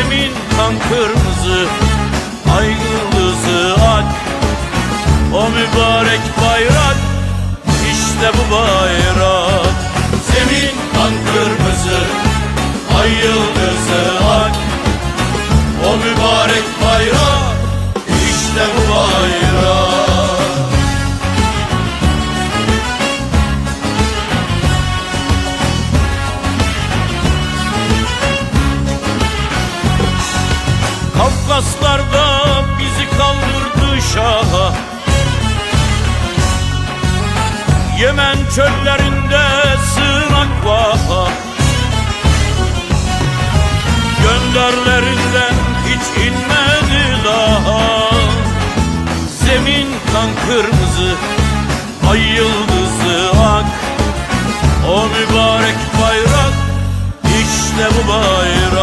Zemin kan kırmızı Ay yıldızı ak O mübarek bayrak İşte bu bayrak. Zemin kan kırmızı Ay yıldızı ak O mübarek Kafkaslarda bizi kaldırdı şaha. Yemen çöllerinde sığınak var Gönderlerinden hiç inmedi daha Zemin kan kırmızı Ay yıldızı ak. O mübarek bayrak işte bu bayrak